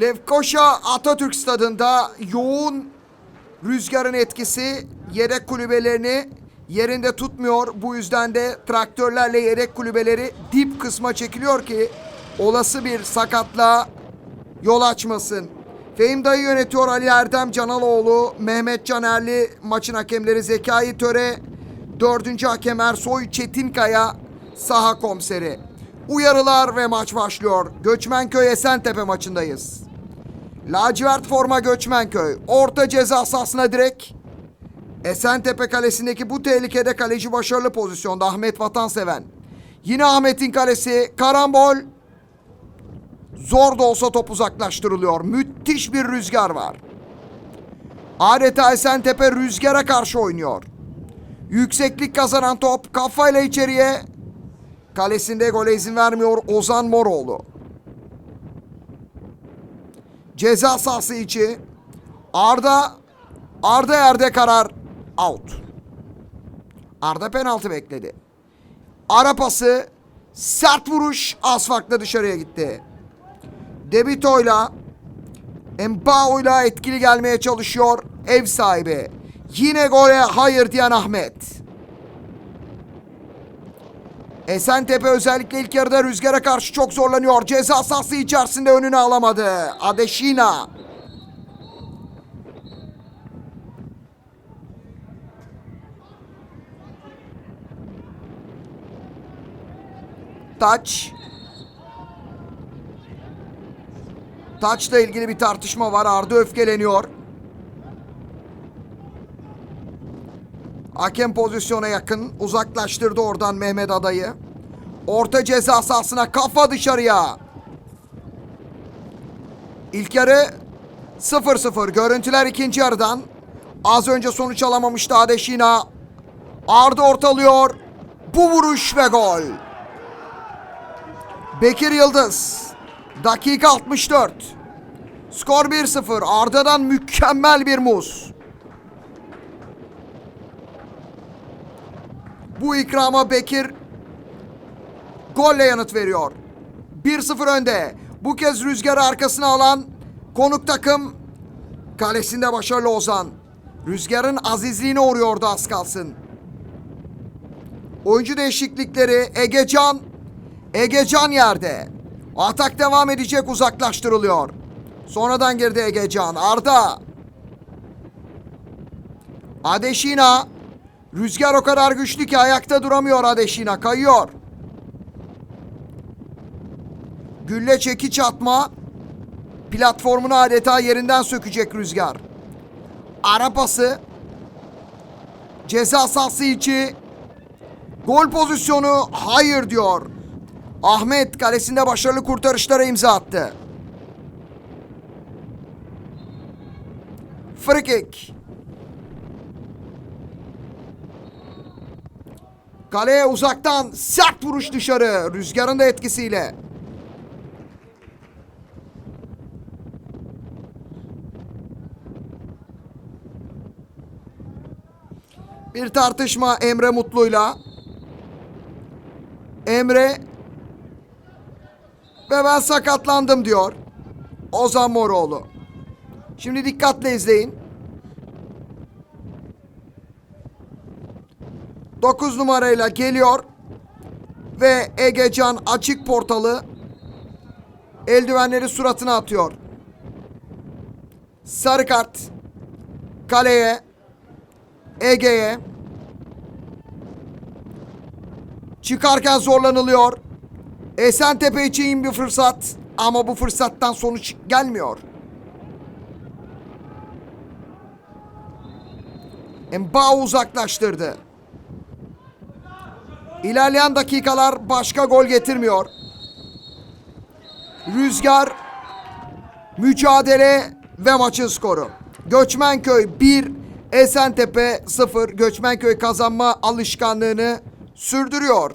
Lefkoşa Atatürk Stadında yoğun rüzgarın etkisi yedek kulübelerini yerinde tutmuyor. Bu yüzden de traktörlerle yedek kulübeleri dip kısma çekiliyor ki olası bir sakatlığa yol açmasın. Fehim Dayı yönetiyor Ali Erdem Canaloğlu, Mehmet Canerli maçın hakemleri Zekai Töre, dördüncü hakem Ersoy Çetinkaya saha komiseri. Uyarılar ve maç başlıyor. Göçmenköy Esentepe maçındayız. Lacivert forma Göçmenköy. Orta ceza sahasına direkt. Esentepe kalesindeki bu tehlikede kaleci başarılı pozisyonda Ahmet Vatanseven. Yine Ahmet'in kalesi karambol. Zor da olsa top uzaklaştırılıyor. Müthiş bir rüzgar var. Adeta Esentepe rüzgara karşı oynuyor. Yükseklik kazanan top kafayla içeriye. Kalesinde gole izin vermiyor Ozan Moroğlu. Ceza sahası içi. Arda Arda yerde karar out. Arda penaltı bekledi. Ara pası sert vuruş az dışarıya gitti. Debito'yla Embao'yla etkili gelmeye çalışıyor ev sahibi. Yine gole hayır diyen Ahmet. Esentepe özellikle ilk yarıda rüzgara karşı çok zorlanıyor. Ceza sahası içerisinde önünü alamadı. Adeşina. Taç. Taç'la ilgili bir tartışma var. Arda öfkeleniyor. Hakem pozisyona yakın. Uzaklaştırdı oradan Mehmet Adayı. Orta ceza sahasına kafa dışarıya. İlk yarı 0-0. Görüntüler ikinci yarıdan. Az önce sonuç alamamıştı Adeşina. Arda ortalıyor. Bu vuruş ve gol. Bekir Yıldız. Dakika 64. Skor 1-0. Arda'dan mükemmel bir muz. Bu ikrama Bekir golle yanıt veriyor. 1-0 önde. Bu kez rüzgarı arkasına alan konuk takım kalesinde başarılı Ozan. Rüzgarın azizliğine uğruyordu az kalsın. Oyuncu değişiklikleri Egecan Egecan yerde. Atak devam edecek uzaklaştırılıyor. Sonradan girdi Egecan. Arda. Adeşina. Rüzgar o kadar güçlü ki ayakta duramıyor Adeşina. Kayıyor. Gülle çekiç atma. Platformunu adeta yerinden sökecek Rüzgar. Ara pası. Ceza sahası içi. Gol pozisyonu hayır diyor. Ahmet kalesinde başarılı kurtarışlara imza attı. Free. Kaleye uzaktan sert vuruş dışarı rüzgarın da etkisiyle. Bir tartışma Emre Mutlu'yla. Emre ve ben sakatlandım diyor. Ozan Moroğlu. Şimdi dikkatle izleyin. 9 numarayla geliyor. Ve Egecan açık portalı eldivenleri suratına atıyor. Sarı kart kaleye Ege'ye çıkarken zorlanılıyor. Esentepe için bir fırsat ama bu fırsattan sonuç gelmiyor. Mbao uzaklaştırdı. İlerleyen dakikalar başka gol getirmiyor. Rüzgar, mücadele ve maçın skoru. Göçmenköy 1, Esentepe 0. Göçmenköy kazanma alışkanlığını sürdürüyor.